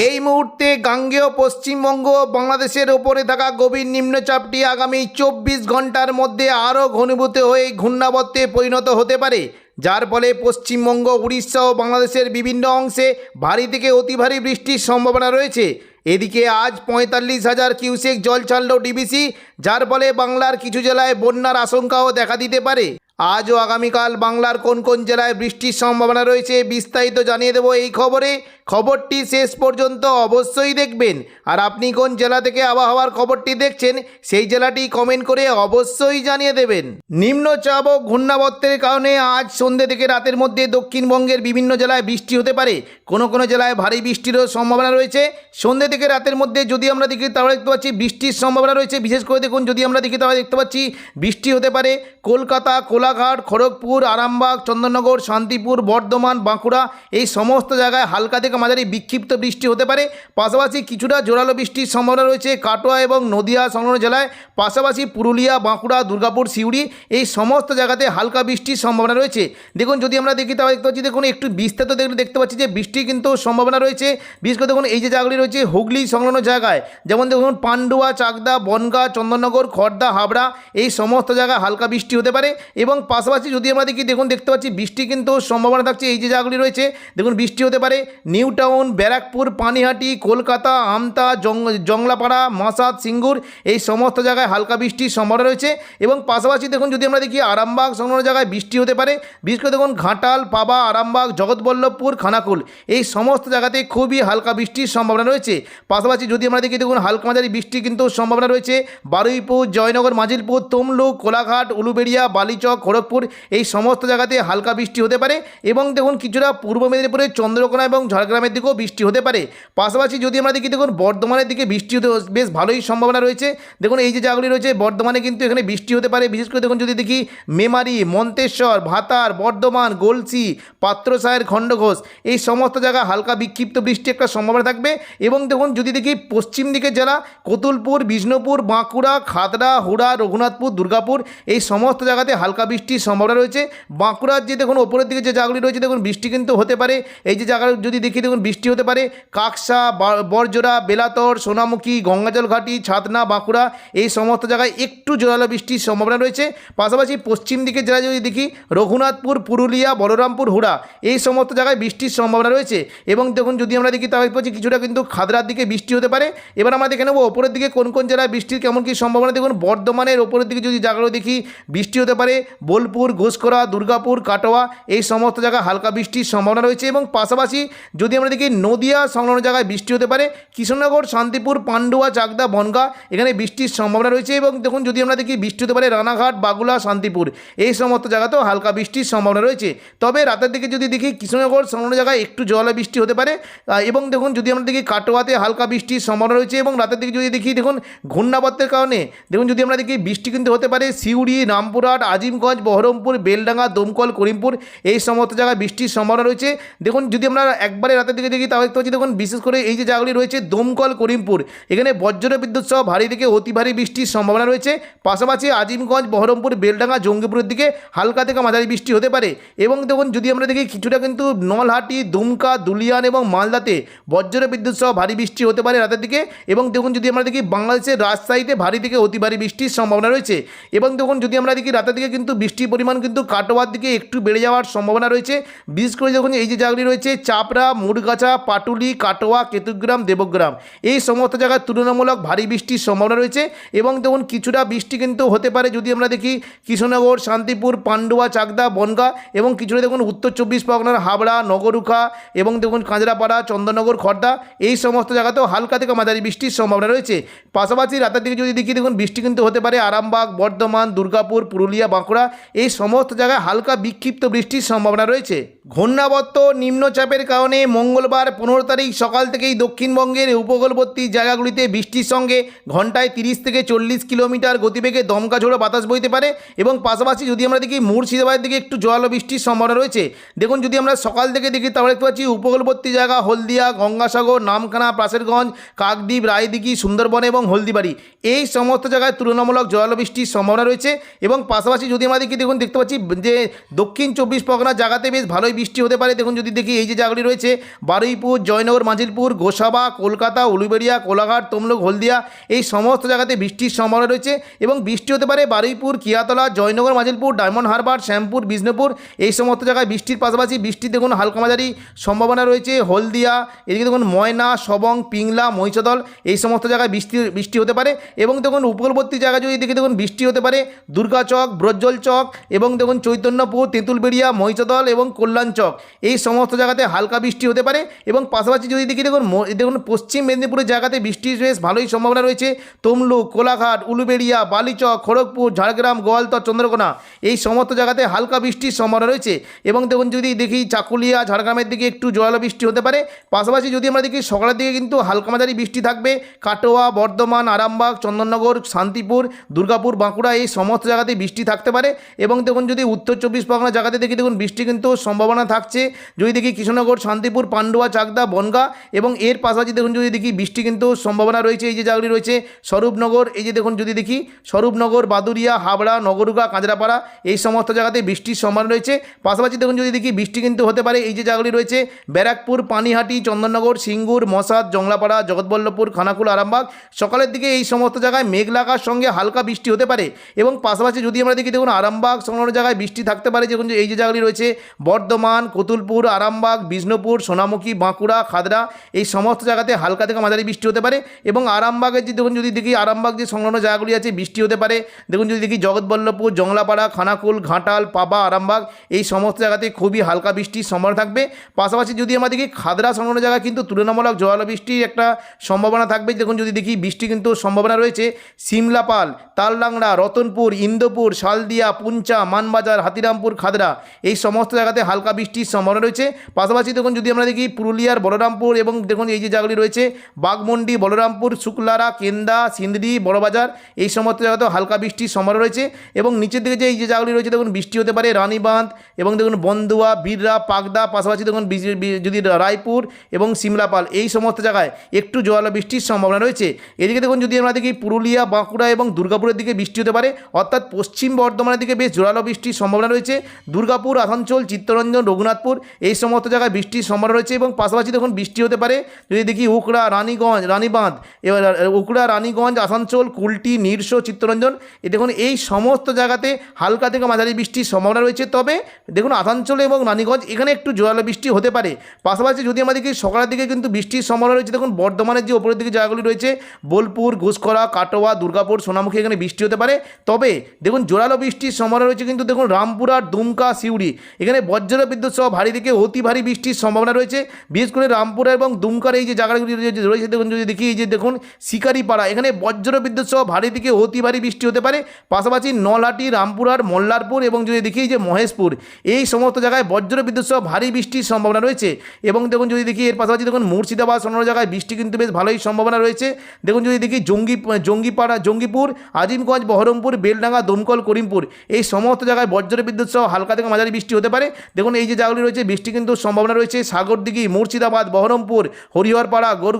এই মুহূর্তে গাঙ্গেয়, পশ্চিমবঙ্গ বাংলাদেশের ওপরে থাকা গভীর নিম্নচাপটি আগামী চব্বিশ ঘণ্টার মধ্যে আরও ঘনীভূত হয়ে ঘূর্ণাবর্তে পরিণত হতে পারে। যার ফলে পশ্চিমবঙ্গ, উড়িষ্যা ও বাংলাদেশের বিভিন্ন অংশে ভারী থেকে অতি ভারী বৃষ্টির সম্ভাবনা রয়েছে। এদিকে আজ পঁয়তাল্লিশ হাজার কিউসেক জল ছাড়ল ডিবিসি, যার ফলে বাংলার কিছু জেলায় বন্যার আশঙ্কাও দেখা দিতে পারে। আজ ও আগামীকাল বাংলার কোন কোন জেলায় বৃষ্টির সম্ভাবনা রয়েছে বিস্তারিত জানিয়ে দেবো এই খবরে। খবরটি শেষ পর্যন্ত অবশ্যই দেখবেন। আর আপনি কোন জেলা থেকে আবহাওয়ার খবরটি দেখছেন, সেই জেলাটি কমেন্ট করে অবশ্যই জানিয়ে দেবেন। নিম্নচাপ ও ঘূর্ণাবর্তের কারণে আজ সন্ধ্যে থেকে রাতের মধ্যে দক্ষিণবঙ্গের বিভিন্ন জেলায় বৃষ্টি হতে পারে। কোনো কোনো জেলায় ভারী বৃষ্টিরও সম্ভাবনা রয়েছে। সন্ধ্যে থেকে রাতের মধ্যে যদি আমরা দেখি, তাহলে দেখতে পাচ্ছি বৃষ্টির সম্ভাবনা রয়েছে। বিশেষ করে দেখুন, যদি আমরা দেখি, তাহলে দেখতে পাচ্ছি বৃষ্টি হতে পারে। কলকাতা কোলাঘাট খড়গপুর, আরামবাগ, চন্দননগর, শান্তিপুর, বর্ধমান, বাঁকুড়া এই সমস্ত জায়গায় হালকা থেকে মাঝারি বিক্ষিপ্ত বৃষ্টি হতে পারে। পাশাপাশি কিছুটা জোরালো বৃষ্টির সম্ভাবনা রয়েছে কাটোয়া এবং নদিয়া সংলগ্ন জেলায়। পাশাপাশি পুরুলিয়া, বাঁকুড়া, দুর্গাপুর, সিউড়ি এই সমস্ত জায়গাতে হালকা বৃষ্টির সম্ভাবনা রয়েছে। দেখুন, যদি আমরা দেখি তাহলে দেখতে পাচ্ছি, দেখুন, একটু বিস্তারিত দেখলে দেখতে পাচ্ছি যে বৃষ্টি কিন্তু সম্ভাবনা রয়েছে। বিশেষ করে দেখুন, এই যে জায়গাগুলি রয়েছে হুগলি সংলগ্ন জায়গায়, যেমন দেখুন, পান্ডুয়া, চাকদা, বনগাঁ, চন্দননগর খড়দা হাবড়া এই সমস্ত জায়গায় হালকা বৃষ্টি হতে পারে এবং পাশাপাশি যদি আমরা দেখি, দেখুন, দেখতে পাচ্ছি, বৃষ্টি কিন্তু সম্ভাবনা থাকছে এই যে জায়গাগুলি রয়েছে। দেখুন, বৃষ্টি হতে পারে নিউ টাউন, ব্যারাকপুর, পানিহাটি, কলকাতা, আমতা জংলাপাড়া, মাসাদ, সিঙ্গুর, এই সমস্ত জায়গায় হালকা বৃষ্টির সম্ভাবনা রয়েছে। এবং পাশাপাশি দেখুন, যদি আমরা দেখি, আরামবাগ সংলগ্ন জায়গায় বৃষ্টি হতে পারে। বিশেষ করে দেখুন, ঘাটাল, পাবা, আরামবাগ, জগৎবল্লভপুর, খানাকুল, এই সমস্ত জায়গাতে খুবই হালকা বৃষ্টির সম্ভাবনা রয়েছে। পাশাপাশি যদি আমরা দেখি, দেখুন, হালকা মাঝারি বৃষ্টি কিন্তু সম্ভাবনা রয়েছে। বারুইপুর, জয়নগর, মাজিলপুর, তমলুক, কোলাঘাট, উলুবেড়িয়া, বালিচক খড়গপুর, এই সমস্ত জায়গাতে হালকা বৃষ্টি হতে পারে এবং দেখুন কিছুটা পূর্ব মেদিনীপুরের চন্দ্রকোনা এবং ঝাড়গ্রামের দিকেও বৃষ্টি হতে পারে। পাশাপাশি যদি আমরা দেখি, দেখুন বর্ধমানের দিকে বৃষ্টি হতে বেশ ভালোই সম্ভাবনা রয়েছে। দেখুন এই যে জায়গাগুলি রয়েছে, বর্ধমানে কিন্তু এখানে বৃষ্টি হতে পারে। বিশেষ করে দেখুন যদি দেখি মেমারি, মন্তেশ্বর, ভাতার, বর্ধমান, গলসি পাত্রসায়ের খণ্ডঘোষ, এই সমস্ত জায়গায় হালকা বিক্ষিপ্ত বৃষ্টি একটা সম্ভাবনা থাকবে। এবং দেখুন যদি দেখি পশ্চিম দিকের জেলা, কতুলপুর, বিষ্ণুপুর, বাঁকুড়া, খাতড়া, হুড়া, রঘুনাথপুর, দুর্গাপুর, এই সমস্ত জায়গাতে হালকা বৃষ্টির সম্ভাবনা রয়েছে। বাঁকুড়ার যে দেখুন ওপরের দিকে যে জায়গাগুলি রয়েছে, দেখুন বৃষ্টি কিন্তু হতে পারে। এই যে জায়গা যদি দেখি, দেখুন বৃষ্টি হতে পারে। কাকসা বরজোড়া, বেলাতর, সোনামুখী গঙ্গাজল ঘাটি ছাতনা, বাঁকুড়া এই সমস্ত জায়গায় একটু জোরালো বৃষ্টির সম্ভাবনা রয়েছে। পাশাপাশি পশ্চিম দিকের জেলা যদি দেখি, রঘুনাথপুর, পুরুলিয়া, বলরামপুর, হুড়া এই সমস্ত জায়গায় বৃষ্টির সম্ভাবনা রয়েছে। এবং দেখুন যদি আমরা দেখি, তাহলে পাচ্ছি কিছুটা কিন্তু খাদরার দিকে বৃষ্টি হতে পারে। এবার আমরা দেখে নেব ওপরের দিকে কোন কোন জেলায় বৃষ্টির কেমন কী সম্ভাবনা। দেখুন বর্ধমানের ওপরের দিকে যদি জায়গাগুলো দেখি, বৃষ্টি হতে পারে। বোলপুর ঘোষকরা দুর্গাপুর, কাটোয়া এই সমস্ত জায়গায় হালকা বৃষ্টির সম্ভাবনা রয়েছে এবং পাশাপাশি যদি আমরা দেখি নদিয়া সংলগ্ন জায়গায় বৃষ্টি হতে পারে কৃষ্ণনগর শান্তিপুর, পান্ডুয়া, চাকদা, বনগা এখানে বৃষ্টির সম্ভাবনা রয়েছে এবং দেখুন যদি আমরা দেখি বৃষ্টি হতে পারে রানাঘাট, বাগুলা, শান্তিপুর এই সমস্ত জায়গাতেও হালকা বৃষ্টির সম্ভাবনা রয়েছে। তবে রাতের দিকে যদি দেখি কৃষ্ণনগর সংলগ্ন জায়গায় একটু জলা বৃষ্টি হতে পারে এবং দেখুন যদি আমরা দেখি কাটোয়াতে হালকা বৃষ্টির সম্ভাবনা রয়েছে এবং রাতের দিকে যদি দেখি দেখুন ঘূর্ণাবর্তের কারণে, দেখুন যদি আমরা দেখি বৃষ্টি কিন্তু হতে পারে সিউড়ি, রামপুরহাট, আজিমগঞ্জ বহরমপুর, বেলডাঙ্গা, দমকল, করিমপুর এই সমস্ত জায়গায় বৃষ্টির সম্ভাবনা রয়েছে। দেখুন, যদি আমরা একবারে রাতের দিকে দেখি, তাহলে দেখতে পাচ্ছি, দেখুন, বিশেষ করে এই যে জায়গাগুলি রয়েছে, দমকল, করিমপুর, এখানে বজ্র বিদ্যুৎ সহ ভারী থেকে অতি ভারী বৃষ্টির সম্ভাবনা রয়েছে। পাশাপাশি আজিমগঞ্জ, বহরমপুর, বেলডাঙ্গা, জঙ্গিপুরের দিকে হালকা থেকে মাঝারি বৃষ্টি হতে পারে। এবং দেখুন, যদি আমরা দেখি, কিছুটা কিন্তু নলহাটি, দুমকা, দুলিয়ান এবং মালদাতে বজ্র বিদ্যুৎ সহ ভারী বৃষ্টি হতে পারে রাতের দিকে। এবং দেখুন, যদি আমরা দেখি, বাংলাদেশের রাজশাহীতে ভারী থেকে অতি ভারী বৃষ্টির সম্ভাবনা রয়েছে। এবং দেখুন, যদি আমরা দেখি, রাতের দিকে কিন্তু বৃষ্টির পরিমাণ কিন্তু কাটোয়ার দিকে একটু বেড়ে যাওয়ার সম্ভাবনা রয়েছে। বিশেষ করে যখন এই যে জায়গাগুলি রয়েছে, চাপড়া, মুড়গাছা, পাটুলি, কাটোয়া, কেতুগ্রাম, দেবগ্রাম, এই সমস্ত জায়গায় তুলনামূলক ভারী বৃষ্টির সম্ভাবনা রয়েছে এবং দেখুন কিছুটা বৃষ্টি কিন্তু হতে পারে যদি আমরা দেখি কৃষ্ণনগর, শান্তিপুর, পান্ডুয়া, চাকদা, বনগা এবং কিছুটা দেখুন উত্তর চব্বিশ পরগনার হাবড়া, নগরুখা এবং দেখুন কাঁচরাপাড়া, চন্দননগর, খর্দা, এই সমস্ত জায়গাতেও হালকা থেকে মাঝারি বৃষ্টির সম্ভাবনা রয়েছে। পাশাপাশি রাতের দিকে যদি দেখি দেখুন বৃষ্টি কিন্তু হতে পারে আরামবাগ, বর্ধমান, দুর্গাপুর, পুরুলিয়া, বাঁকুড়া এই সমস্ত জায়গায় হালকা বিক্ষিপ্ত বৃষ্টির সম্ভাবনা রয়েছে। ঘূর্ণাবর্ত নিম্নচাপের কারণে মঙ্গলবার পনেরো তারিখ সকাল থেকেই দক্ষিণবঙ্গের উপকূলবর্তী জায়গাগুলিতে বৃষ্টির সঙ্গে ঘন্টায় তিরিশ থেকে চল্লিশ কিলোমিটার গতিবেগে দমকা ঝোড়ো বাতাস বইতে পারে এবং পাশাপাশি যদি আমরা দেখি মুর্শিদাবাদের দিকে একটু জল বৃষ্টির সম্ভাবনা রয়েছে। দেখুন, যদি আমরা সকাল থেকে দেখি তাহলে দেখতে পাচ্ছি উপকূলবর্তী জায়গা হলদিয়া, গঙ্গাসাগর, নামখানা প্রাসেরগঞ্জ কাকদ্বীপ, রায়দিঘি, সুন্দরবন এবং হলদিবাড়ি। এই সমস্ত জায়গায় তুলনামূলক জল বৃষ্টির সম্ভাবনা রয়েছে এবং পাশাপাশি যদি আমরা দেখি দেখুন, দেখতে পাচ্ছি, যে দক্ষিণ চব্বিশ পরগনার জায়গাতে বেশ ভালোই বৃষ্টি হতে পারে। দেখুন, যদি দেখি এই যে জায়গাগুলি রয়েছে, বারুইপুর, জয়নগর, মাজিলপুর, গোসাবা, কলকাতা, উলুবেড়িয়া, কোলাঘাট, তমলুক, হলদিয়া, এই সমস্ত জায়গাতে বৃষ্টির সম্ভাবনা রয়েছে এবং বৃষ্টি হতে পারে বারুইপুর, কিয়াতলা, জয়নগর, মাজিলপুর, ডায়মন্ড হারবার, শ্যামপুর, বিষ্ণুপুর, এই সমস্ত জায়গায় বৃষ্টির পাশাপাশি বৃষ্টি দেখুন, হালকা মাঝারি সম্ভাবনা রয়েছে। হলদিয়া, এদিকে দেখুন, ময়না, সবং, পিংলা, মহিষদল, এই সমস্ত জায়গায় বৃষ্টি বৃষ্টি হতে পারে এবং দেখুন, উপকূলবর্তী জায়গায় যদি দেখি, দেখুন, বৃষ্টি হতে পারে। দুর্গাচক ব্রজ্জল চক এবং দেখুন চৈতন্যপুর, তেঁতুলবেড়িয়া, মহিষদল এবং কল্যাণ চক। এই সমস্ত জায়গাতে হালকা বৃষ্টি হতে পারে এবং পাশাপাশি যদি দেখি দেখুন দেখুন পশ্চিম মেদিনীপুরের জায়গাতে বৃষ্টির বেশ ভালোই সম্ভাবনা রয়েছে। তমলুক, কোলাঘাট, উলুবেড়িয়া, বালিচক, খড়গপুর, ঝাড়গ্রাম, গোয়ালতর, চন্দ্রকোনা এই সমস্ত জায়গাতে হালকা বৃষ্টির সম্ভাবনা রয়েছে এবং দেখুন যদি দেখি চাকুলিয়া, ঝাড়গ্রামের দিকে একটু জোয়ালো বৃষ্টি হতে পারে। পাশাপাশি যদি আমরা দেখি সকালের দিকে কিন্তু হালকা মাঝারি বৃষ্টি থাকবে। কাটোয়া, বর্ধমান, আরামবাগ, চন্দননগর, শান্তিপুর, দুর্গাপুর, বাঁকুড়া এই সমস্ত জায়গাতে বৃষ্টি থাকতে পারে। এবং দেখুন যদি উত্তর চব্বিশ পরগনা জায়গাতে দেখি, দেখুন বৃষ্টি কিন্তু সম্ভাবনা থাকছে। যদি দেখি কৃষ্ণনগর, শান্তিপুর, পান্ডুয়া, চাকদা, বনগা এবং এর পাশাপাশি দেখুন যদি দেখি বৃষ্টি কিন্তু সম্ভাবনা রয়েছে, এই যে জায়গাগুলি রয়েছে, স্বরূপনগর, এই যে দেখুন যদি দেখি স্বরূপনগর, বাদুরিয়া, হাবড়া, নগরুগা, কাঁচরাপাড়া, এই সমস্ত জায়গাতে বৃষ্টির সম্ভাবনা রয়েছে। পাশাপাশি দেখুন যদি দেখি বৃষ্টি কিন্তু হতে পারে, এই যে জায়গাগুলি রয়েছে, ব্যারাকপুর, পানিহাটি, চন্দননগর, সিঙ্গুর, মশাদ, জংলাপাড়া, জগৎবল্লভপুর, খানাকুল, আরামবাগ, সকালের দিকে এই সমস্ত জায়গায় মেঘ লাগার সঙ্গে হালকা বৃষ্টি হতে পারে। এবং পাশাপাশি যদি আমরা দেখি, দেখুন আরামবাগ সংলগ্ন জায়গায় বৃষ্টি থাকতে পারে। যে এই যে জায়গাগুলি রয়েছে, বর্ধমান, কতুলপুর, আরামবাগ, বিষ্ণুপুর, সোনামুখী, বাঁকুড়া, খাদরা, এই সমস্ত জায়গাতে হালকা থেকে মাঝারি বৃষ্টি হতে পারে এবং আরামবাগের যে দেখুন যদি দেখি আরামবাগ যে সংলগ্ন জায়গাগুলি আছে, বৃষ্টি হতে পারে। দেখুন যদি দেখি জগৎবল্লভপুর, জংলাপাড়া, খানাকুল, ঘাটাল, পাবা, আরামবাগ, এই সমস্ত জায়গাতে খুবই হালকা বৃষ্টির সম্ভাবনা থাকবে। পাশাপাশি যদি আমরা দেখি খাদরা সংলগ্ন জায়গায় কিন্তু তুলনামূলক জোয়ালো বৃষ্টির একটা সম্ভাবনা থাকবে। দেখুন যদি দেখি বৃষ্টি কিন্তু সম্ভাবনা রয়েছে, সিমলাপাল তাললাংড়া রতনপুর, ইন্দোপুর, শালদিয়া পুঞ্চা, মানবাজার, হাতিরামপুর, খাদরা এই সমস্ত জায়গাতে হালকা বৃষ্টির সম্ভাবনা রয়েছে। পাশাপাশি দেখুন, যদি আমরা দেখি পুরুলিয়ার বলরামপুর এবং দেখুন, এই যে জায়গাগুলি রয়েছে বাগমন্ডি বলরামপুর, শুক্লারা, কেন্দা সিন্দ্রি বড়বাজার, এই সমস্ত জায়গাতেও হালকা বৃষ্টির সম্ভাবনা রয়েছে। এবং নিচের দিকে যে এই যে জায়গাগুলি রয়েছে, দেখুন, বৃষ্টি হতে পারে রানীবাঁধ এবং দেখুন বন্দুয়া বীররা পাকদা পাশাপাশি দেখুন যদি রায়পুর এবং সিমলাপাল, এই সমস্ত জায়গায় একটু জোয়ালো বৃষ্টির সম্ভাবনা রয়েছে। এদিকে দেখুন, যদি আমরা দেখি পুরুলিয়া, বাঁকুড়া এবং দুর্গাপুরের দিকে বৃষ্টি হতে পারে, অর্থাৎ পশ্চিম বর্ধমানের দিকে বেশ জোরালো বৃষ্টির সম্ভাবনা রয়েছে। দুর্গাপুর, আসানসোল, চিত্তরঞ্জন, রঘুনাথপুর এই সমস্ত জায়গায় বৃষ্টির সম্ভাবনা রয়েছে এবং পাশাপাশি দেখুন বৃষ্টি হতে পারে। যদি দেখি উকড়া, রানীগঞ্জ, রানীবাঁধ, এবার উকড়া, রানীগঞ্জ, আসানসোল, কুলটি, নিরস, চিত্তরঞ্জন এ দেখুন এই সমস্ত জায়গাতে হালকা থেকে মাঝারি বৃষ্টির সম্ভাবনা রয়েছে। তবে দেখুন আসানসোল এবং রানীগঞ্জ এখানে একটু জোরালো বৃষ্টি হতে পারে। পাশাপাশি যদি দেখি সকালের দিকে কিন্তু বৃষ্টির সম্ভাবনা রয়েছে। দেখুন বর্ধমানের যে ওপরের দিকে জায়গাগুলি রয়েছে, বোলপুর ঘুষকরা কাটোয়া, দুর্গাপুর, সোনামুখী এখানে বৃষ্টি হতে পারে। তবে দেখুন জোরালো বৃষ্টির সম্ভাবনা রয়েছে কিন্তু দেখুন রামপুরহাট দুমকা, সিউড়ি। এখানে বজ্র বিদ্যুৎ সহ ভারী থেকে অতি ভারী বৃষ্টির সম্ভাবনা রয়েছে। বিশেষ করে রামপুরা এবং দুমকার এই যে জায়গাগুলি রয়েছে- দেখুন, যদি দেখি এই যে দেখুন, শিকারিপাড়া। এখানে বজ্র বিদ্যুৎ সহ ভারী থেকে অতি ভারী বৃষ্টি হতে পারে। পাশাপাশি নলহাটি রামপুরার, মল্লারপুর এবং যদি দেখি যে মহেশপুর, এই সমস্ত জায়গায় বজ্র বিদ্যুৎ সহ ভারী বৃষ্টির সম্ভাবনা রয়েছে। এবং দেখুন, যদি দেখি এর পাশাপাশি দেখুন, মুর্শিদাবাদ অন্য জায়গায় বৃষ্টি কিন্তু বেশ ভালোই সম্ভাবনা রয়েছে। দেখুন, যদি দেখি জঙ্গি, জঙ্গিপাড়া, জঙ্গিপুর, আজিমগঞ্জ, বহরমপুর, বেলডাঙ্গা, দমকল, করিমপুর এই সমস্ত জায়গায় বজ্র বিদ্যুৎ সহ হালকা থেকে মাঝারি বৃষ্টি হতে পারে। দেখুন, এই যে জায়গাগুলি রয়েছে, বৃষ্টি কিন্তু সম্ভাবনা রয়েছে। সাগরদিঘি, মুর্শিদাবাদ, বহরমপুর, হরিহরপাড়া, গোর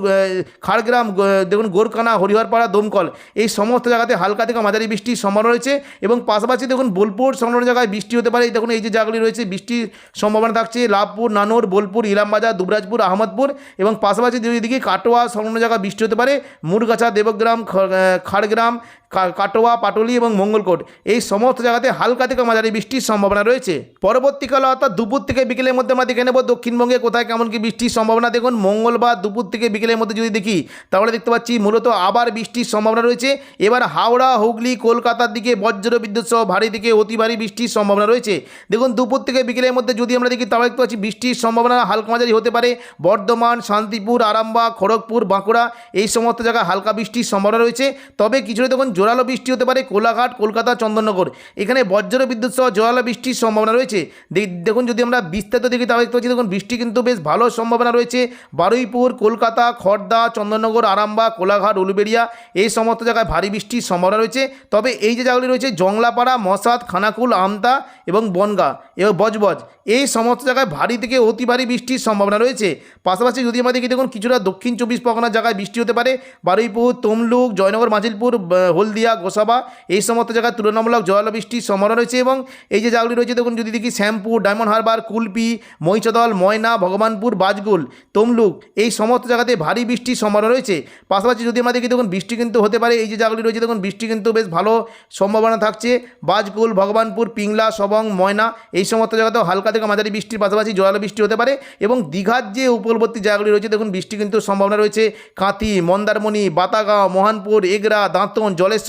খাড়গ্রাম দেখুন গোরকানা হরিহরপাড়া, দমকল, এই সমস্ত জায়গাতে হালকা থেকে মাঝারি বৃষ্টির সম্ভাবনা রয়েছে এবং পাশাপাশি দেখুন, বোলপুর সংলগ্ন জায়গায় বৃষ্টি হতে পারে। দেখুন, এই যে জায়গাগুলি রয়েছে, বৃষ্টির সম্ভাবনা থাকছে। লাভপুর, নানোর, বোলপুর, ইলামবাজার, দুবরাজপুর, আহমদপুর এবং পাশাপাশি যদি দিকে কাটোয়া সংলগ্ন জায়গায় বৃষ্টি হতে পারে। মুরগাছা দেবগ্রাম খাড়গ্রাম কাটোয়া, পাটলি এবং মঙ্গলকোট। এই সমস্ত জায়গাতে হালকা থেকে মাঝারি বৃষ্টির সম্ভাবনা রয়েছে। পরবর্তীকালে অর্থাৎ দুপুর থেকে বিকেলের মধ্যে আমরা দেখে নেব দক্ষিণবঙ্গে কোথায় কেমন কি বৃষ্টির সম্ভাবনা। দেখুন, মঙ্গলবার দুপুর থেকে বিকেলের মধ্যে যদি দেখি, তাহলে দেখতে পাচ্ছি মূলত আবার বৃষ্টির সম্ভাবনা রয়েছে। এবার হাওড়া, হুগলি, কলকাতার দিকে বজ্র বিদ্যুৎ সহ ভারী থেকে অতি ভারী বৃষ্টির সম্ভাবনা রয়েছে। দেখুন, দুপুর থেকে বিকেলের মধ্যে যদি আমরা দেখি, তাহলে দেখতে পাচ্ছি বৃষ্টির সম্ভাবনা হালকা মাঝারি হতে পারে। বর্ধমান, শান্তিপুর, আরামবাগ, খড়গপুর, বাঁকুড়া, এই সমস্ত জায়গায় হালকা বৃষ্টির সম্ভাবনা রয়েছে। তবে কিছুটা দেখুন জোরালো বৃষ্টি হতে পারে কোলাঘাট, কলকাতা, চন্দননগর। এখানে বজ্র বিদ্যুৎ সহ জোরালো বৃষ্টির সম্ভাবনা রয়েছে। দেখুন, যদি আমরা বিস্তারিত দেখি, তাহলে দেখতে পাচ্ছি, দেখুন, বৃষ্টি কিন্তু বেশ ভালো সম্ভাবনা রয়েছে। বারুইপুর, কলকাতা খড়দা চন্দননগর, আরামবাগ, কোলাঘাট, উলুবেড়িয়া, এই সমস্ত জায়গায় ভারী বৃষ্টির সম্ভাবনা রয়েছে। তবে এই যে জায়গাগুলি রয়েছে, জংলাপাড়া, মশাদ, খানাকুল, আমতা এবং বনগা এবং বজবজ, এই সমস্ত জায়গায় ভারী থেকে অতি ভারী বৃষ্টির সম্ভাবনা রয়েছে। পাশাপাশি যদি আমরা দেখি, দেখুন, কিছুটা দক্ষিণ চব্বিশ পরগনার জায়গায় বৃষ্টি হতে পারে। বারুইপুর, তমলুক, জয়নগর, মাজিলপুর ব- হলদিয়া, গোসাবা, এই সমস্ত জায়গায় তুলনামূলক জল বৃষ্টির সম্ভাবনা রয়েছে এবং এই যে জায়গাগুলি রয়েছে, দেখুন যদি দেখি শ্যামপুর, ডায়মন্ড হারবার, কুলপি, মহিষদল, ময়না, ভগবানপুর, বাজগুল, তমলুক, এই সমস্ত জায়গাতে ভারী বৃষ্টির সম্ভাবনা রয়েছে। পাশাপাশি যদি আমরা দেখি, দেখুন বৃষ্টি কিন্তু হতে পারে, এই যে জায়গাগুলি রয়েছে, দেখুন বৃষ্টি কিন্তু বেশ ভালো সম্ভাবনা থাকছে। বাজকুল ভগবানপুর, পিংলা, সবং, ময়না, এই সমস্ত জায়গাতেও হালকা থেকে মাঝারি বৃষ্টির পাশাপাশি জোরালো বৃষ্টি হতে পারে এবং দীঘার যে উপকূলবর্তী জায়গাগুলি রয়েছে, দেখুন বৃষ্টি কিন্তু সম্ভাবনা রয়েছে। কাঁথি, মন্দারমণি, বাতাগাঁও, মোহনপুর, এগরা, দাঁতন, জলেশ্বর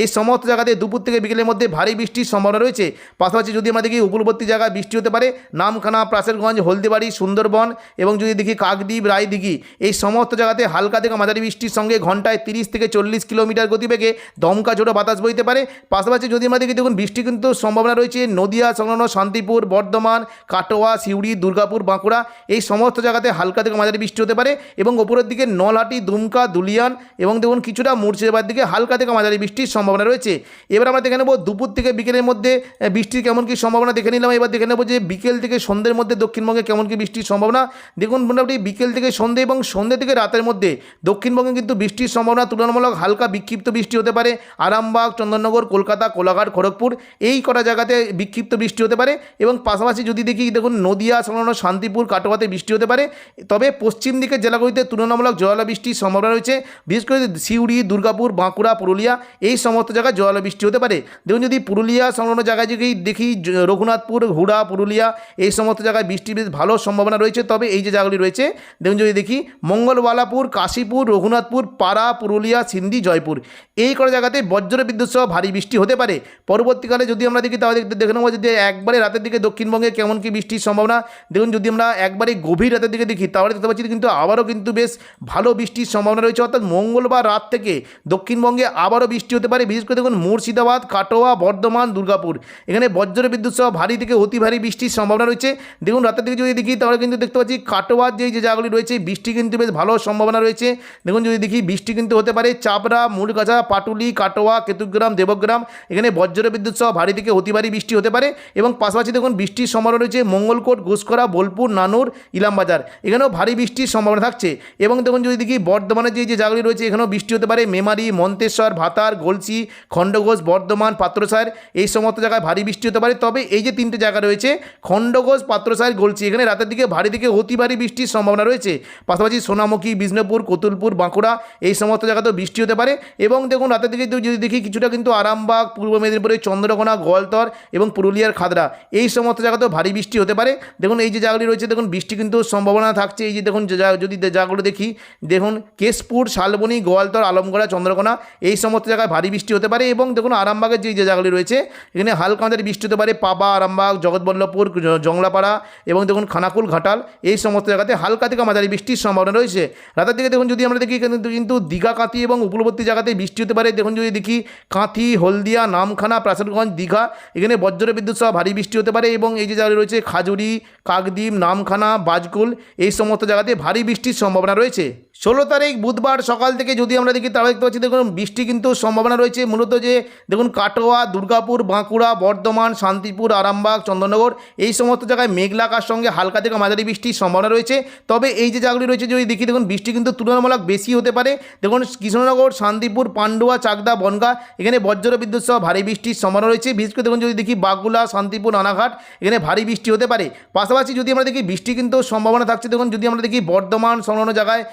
এই সমস্ত জায়গাতে দুপুর থেকে বিকেলের মধ্যে ভারী বৃষ্টির সম্ভাবনা রয়েছে। পাশাপাশি যদি আমরা দেখি উপকূলবর্তী জায়গায় বৃষ্টি হতে পারে, নামখানা, প্রাসেরগঞ্জ, হলদিবাড়ি, সুন্দরবন এবং যদি দেখি কাকদ্বীপ, রায়দিঘি, এই সমস্ত জায়গাতে হালকা থেকে মাঝারি বৃষ্টির সঙ্গে ঘন্টায় তিরিশ থেকে চল্লিশ কিলোমিটার গতিবেগে দমকা ঝোড়ো বাতাস বইতে পারে। পাশাপাশি যদি আমরা দেখি, দেখুন বৃষ্টি কিন্তু সম্ভাবনা রয়েছে নদিয়া, সংলগ্ন শান্তিপুর, বর্ধমান, কাটোয়া, সিউড়ি, দুর্গাপুর, বাঁকুড়া। এই সমস্ত জায়গাতে হালকা থেকে মাঝারি বৃষ্টি হতে পারে এবং ওপরের দিকে নলহাটি, দুমকা, দুলিয়ান এবং দেখুন, কিছুটা মুর্শিদাবাদ দিকে হালকা থেকে মাঝারি বৃষ্টির সম্ভাবনা রয়েছে। এবার আমরা দেখে নেব দুপুর থেকে বিকেলের মধ্যে বৃষ্টির কেমন কী সম্ভাবনা দেখে নিলাম। এবার দেখে নেব যে বিকেল থেকে সন্ধ্যের মধ্যে দক্ষিণবঙ্গে কেমন কী বৃষ্টির সম্ভাবনা। দেখুন মোটামুটি বিকেল থেকে সন্ধ্যে এবং সন্ধ্যে থেকে রাতের মধ্যে দক্ষিণবঙ্গে কিন্তু বৃষ্টির সম্ভাবনা তুলনামূলক হালকা বিক্ষিপ্ত বৃষ্টি হতে পারে। আরামবাগ, চন্দননগর, কলকাতা, কোলাঘাট, খড়গপুর এই কটা জায়গাতে বিক্ষিপ্ত বৃষ্টি হতে পারে এবং পাশাপাশি যদি দেখি দেখুন নদিয়া, সংলগ্ন শান্তিপুর, কাটোয়াতে বৃষ্টি হতে পারে। তবে পশ্চিম দিকের জেলাগুলিতে তুলনামূলক জোয়ালা বৃষ্টির সম্ভাবনা রয়েছে। বিশেষ করে সিউড়ি, দুর্গাপুর, বাঁকুড়া, পুরুলিয়া এই সমস্ত জায়গায় জোয়ালা বৃষ্টি হতে পারে। দেখুন যদি পুরুলিয়া সংলগ্ন জায়গায় যদি দেখি রঘুনাথপুর হুড়া পুরুলিয়া, এই সমস্ত জায়গায় বৃষ্টির বেশ ভালো সম্ভাবনা রয়েছে, তবে এই যে জায়গাগুলি রয়েছে, দেখুন যদি দেখি মঙ্গলওয়ালাপুর কাশীপুর, রঘুনাথপুর, পাড়া, পুরুলিয়া সিন্ধি জয়পুর, এই কটা জায়গাতে বজ্র বিদ্যুৎ সহ ভারী বৃষ্টি হতে পারে। পরবর্তীকালে যদি আমরা দেখি, তাহলে দেখে নেব যে একবারে রাতের দিকে দক্ষিণবঙ্গে কেমন কি বৃষ্টির সম্ভাবনা। দেখুন যদি আমরা একবারে গভীর রাতের দিকে দেখি, তাহলে দেখতে পাচ্ছি কিন্তু আবারও কিন্তু বেশ ভালো বৃষ্টির সম্ভাবনা রয়েছে। অর্থাৎ মঙ্গলবার রাত থেকে দক্ষিণবঙ্গে আবারও বৃষ্টি হতে পারে, বিশেষ করে দেখুন মুর্শিদাবাদ, কাটোয়া, বর্ধমান, দুর্গাপুর। এখানে বজ্র বিদ্যুৎ সহ ভারী থেকে অতি ভারী বৃষ্টির সম্ভাবনা রয়েছে। দেখুন, রাতের দিকে যদি দেখি, তাহলে কিন্তু দেখতে পাচ্ছি কাটোয়ার যে জায়গাগুলি রয়েছে, বৃষ্টি কিন্তু বেশ ভালো সম্ভাবনা রয়েছে। দেখুন, যদি দেখি, বৃষ্টি কিন্তু হতে পারে চাপড়া মুড়গাছা পাটুলি, কাটোয়া, কেতুগ্রাম, দেবগ্রাম। এখানে বজ্র বিদ্যুৎ সহ ভারী থেকে অতি ভারী বৃষ্টি হতে পারে এবং পাশাপাশি দেখুন, বৃষ্টির সম্ভাবনা রয়েছে মঙ্গলকোট ঘুষকরা বোলপুর, নানুর, ইলামবাজার। এখানেও ভারী বৃষ্টির সম্ভাবনা থাকছে এবং দেখুন, যদি দেখি, বর্ধমানের যে যে জায়গাগুলি রয়েছে, এখানেও বৃষ্টি হতে পারে। মেমারি, মন্তেশ্বর ভাতার গলসি খণ্ডঘোষ, বর্ধমান, পাত্রসার এই সমস্ত জায়গায় ভারী বৃষ্টি হতে পারে। তবে এই যে তিনটে জায়গা রয়েছে, খণ্ডঘোষ, পাত্রসার গলসি এখানে রাতের দিকে ভারী থেকে অতি ভারী বৃষ্টির সম্ভাবনা রয়েছে। পাশাপাশি সোনামুখী, বিষ্ণুপুর, কতুলপুর, বাঁকুড়া এই সমস্ত জায়গাতেও বৃষ্টি হতে পারে। এবং দেখুন, রাতের দিকে যদি দেখি, কিছুটা কিন্তু আরামবাগ, পূর্ব মেদিনীপুরের চন্দ্রকোনা, গোয়ালতর এবং পুরুলিয়ার খাদরা এই সমস্ত জায়গাতেও ভারী বৃষ্টি হতে পারে। দেখুন, এই যে জায়গাগুলি রয়েছে, দেখুন, বৃষ্টি কিন্তু সম্ভাবনা থাকছে। এই যে দেখুন যদি জায়গাগুলো দেখি, দেখুন, কেশপুর, শালবনী, গোয়ালতর, আলমগড়া, চন্দ্রকোনা এই সমস্ত জায়গায় ভারী বৃষ্টি হতে পারে এবং দেখুন আরামবাগের যে যে জায়গাগুলি রয়েছে, এখানে হালকা মাঝারি বৃষ্টি হতে পারে পাবা, আরামবাগ, জগৎবল্লভপুর জংলাপাড়া এবং দেখুন খানাকুল, ঘাটাল, এই সমস্ত জায়গাতে হালকা থেকে মাঝারি বৃষ্টির সম্ভাবনা রয়েছে। রাতের দিকে দেখুন যদি আমরা দেখি কিন্তু দীঘা, কাঁথি এবং উপকূলবর্তী জায়গাতে বৃষ্টি হতে পারে। দেখুন যদি দেখি কাঁথি, হলদিয়া, নামখানা, প্রাসাদগঞ্জ, দীঘা, এখানে বজ্র বিদ্যুৎ সহ ভারী বৃষ্টি হতে পারে এবং এই যে জায়গায় রয়েছে, খাজুরি, কাকদ্বীপ, নামখানা, বাজকুল, এই সমস্ত জায়গাতে ভারী বৃষ্টির সম্ভাবনা রয়েছে। ষোলো তারিখ বুধবার সকাল থেকে যদি আমরা দেখি, তাহলে দেখতে পাচ্ছি, দেখুন, বৃষ্টি কিন্তু সম্ভাবনা রয়েছে। মূলত যে, দেখুন, কাটোয়া, দুর্গাপুর, বাঁকুড়া, বর্ধমান, শান্তিপুর, আরামবাগ, চন্দননগর, এই সমস্ত জায়গায় মেঘলা আকাশ সঙ্গে হালকা থেকে মাঝারি বৃষ্টির সম্ভাবনা রয়েছে। তবে এই যে জায়গাগুলি রয়েছে, যদি দেখি, দেখুন, বৃষ্টি কিন্তু তুলনামূলক বেশি হতে পারে। দেখুন কৃষ্ণনগর শান্তিপুর, পান্ডুয়া, চাকদা, বনগা, এখানে বজ্র বিদ্যুৎ সহ ভারী বৃষ্টির সম্ভাবনা রয়েছে। বিশেষ করে, দেখুন, যদি দেখি বাগুলা শান্তিপুর, রানাঘাট, এখানে ভারী বৃষ্টি হতে পারে। পাশাপাশি যদি আমরা দেখি, বৃষ্টি কিন্তু সম্ভাবনা থাকছে। দেখুন, যদি আমরা দেখি, বর্ধমান, সংলগ্ন জায়গায়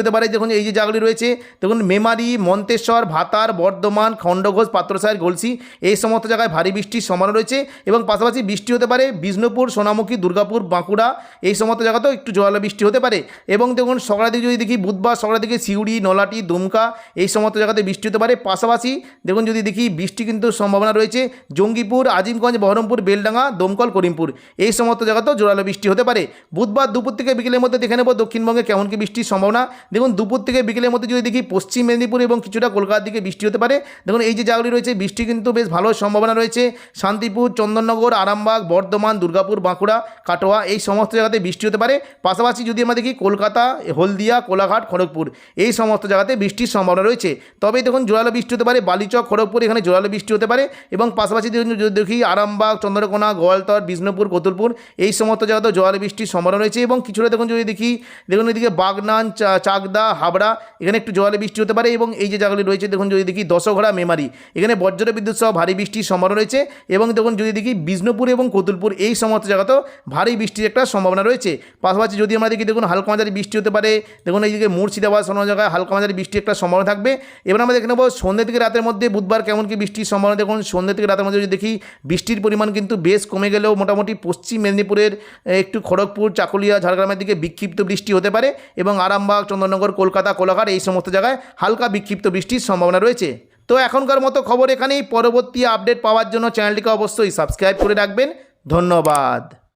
হতে পারে, দেখুন এই যে জায়গাগুলি রয়েছে, দেখুন মেমারি, মন্তেশ্বর, ভাতার, বর্ধমান, খণ্ডঘোষ পাত্রসায়ের গলসি, এই সমস্ত জায়গায় ভারী বৃষ্টির সম্ভাবনা রয়েছে এবং পাশাপাশি বৃষ্টি হতে পারে বিষ্ণুপুর, সোনামুখী, দুর্গাপুর, বাঁকুড়া, এই সমস্ত জায়গাতেও একটু জোয়ালা বৃষ্টি হতে পারে এবং দেখুন সকালের দিকে যদি দেখি বুধবার, সকালের দিকে সিউড়ি, নলাটি, দুমকা, এই সমস্ত জায়গাতে বৃষ্টি হতে পারে। পাশাপাশি দেখুন যদি দেখি বৃষ্টি কিন্তু সম্ভাবনা রয়েছে, জঙ্গিপুর, আজিমগঞ্জ, বহরমপুর, বেলডাঙ্গা, দমকল, করিমপুর, এই সমস্ত জায়গাতেও জোরালো বৃষ্টি হতে পারে। বুধবার দুপুর থেকে বিকেলের মধ্যে দেখে নেব দক্ষিণবঙ্গে কেমন কি বৃষ্টির সম্ভাবনা। দেখুন, দুপুর থেকে বিকেলের মধ্যে যদি দেখি পশ্চিম মেদিনীপুর এবং কিছুটা কলকাতার দিকে বৃষ্টি হতে পারে। দেখুন, এই যে জায়গাগুলি রয়েছে, বৃষ্টি কিন্তু বেশ ভালো সম্ভাবনা রয়েছে। শান্তিপুর, চন্দননগর, আরামবাগ, বর্ধমান, দুর্গাপুর, বাঁকুড়া, কাটোয়া, এই সমস্ত জায়গাতে বৃষ্টি হতে পারে। পাশাপাশি যদি আমরা দেখি কলকাতা, হলদিয়া, কোলাঘাট, খড়গপুর, এই সমস্ত জায়গাতে বৃষ্টির সম্ভাবনা রয়েছে। তবে দেখুন, জোরালো বৃষ্টি হতে পারে। বালিচক, খড়গপুর, এখানে জোরালো বৃষ্টি হতে পারে। এবং পাশাপাশি যদি দেখি আরামবাগ, চন্দ্রকোনা, গোয়ালতর, বিষ্ণুপুর, কতুলপুর, এই সমস্ত জায়গাতেও জোয়ার বৃষ্টির সম্ভাবনা রয়েছে। এবং কিছুটা দেখুন, যদি দেখি, দেখুন, এদিকে বাগনান, চা- চাকদা, হাবড়া, এখানে একটু জোয়ারে বৃষ্টি হতে পারে এবং এই যে জায়গাগুলি রয়েছে, দেখুন যদি দেখি দশঘড়া মেমারি, এখানে বজ্র বিদ্যুৎ সহ ভারী বৃষ্টির সম্ভাবনা রয়েছে এবং দেখুন যদি দেখি বিষ্ণুপুর এবং কতুলপুর এই সমস্ত জায়গাতেও ভারী বৃষ্টির একটা সম্ভাবনা রয়েছে। পাশাপাশি যদি আমরা দেখি, দেখুন হালকা মাঝারি বৃষ্টি হতে পারে, দেখুন এই দিকে মুর্শিদাবাদ কোনো জায়গায় হালকা মাঝারি বৃষ্টির একটা সম্ভাবনা থাকবে। এবার আমরা দেখে নেব সন্ধ্যে থেকে রাতের মধ্যে বুধবার কেমন কি বৃষ্টির সম্ভাবনা, দেখুন সন্ধ্যে থেকে রাতের মধ্যে যদি দেখি বৃষ্টির পরিমাণ কিন্তু বেশ কমে গেলেও মোটামুটি পশ্চিম মেদিনীপুরের একটু খড়গপুর, চাকুলিয়া, ঝাড়গ্রামের দিকে বিক্ষিপ্ত বৃষ্টি হতে পারে এবং আরামবাগ চন্দননগর, কলকাতা, কোলাঘাট এই সমস্ত জায়গায় হালকা বিক্ষিপ্ত বৃষ্টির সম্ভাবনা রয়েছে। তো এখনকার মতো খবর এখানেই। পরবর্তী আপডেট পাওয়ার জন্য চ্যানেলটিকে অবশ্যই সাবস্ক্রাইব করে রাখবেন। ধন্যবাদ।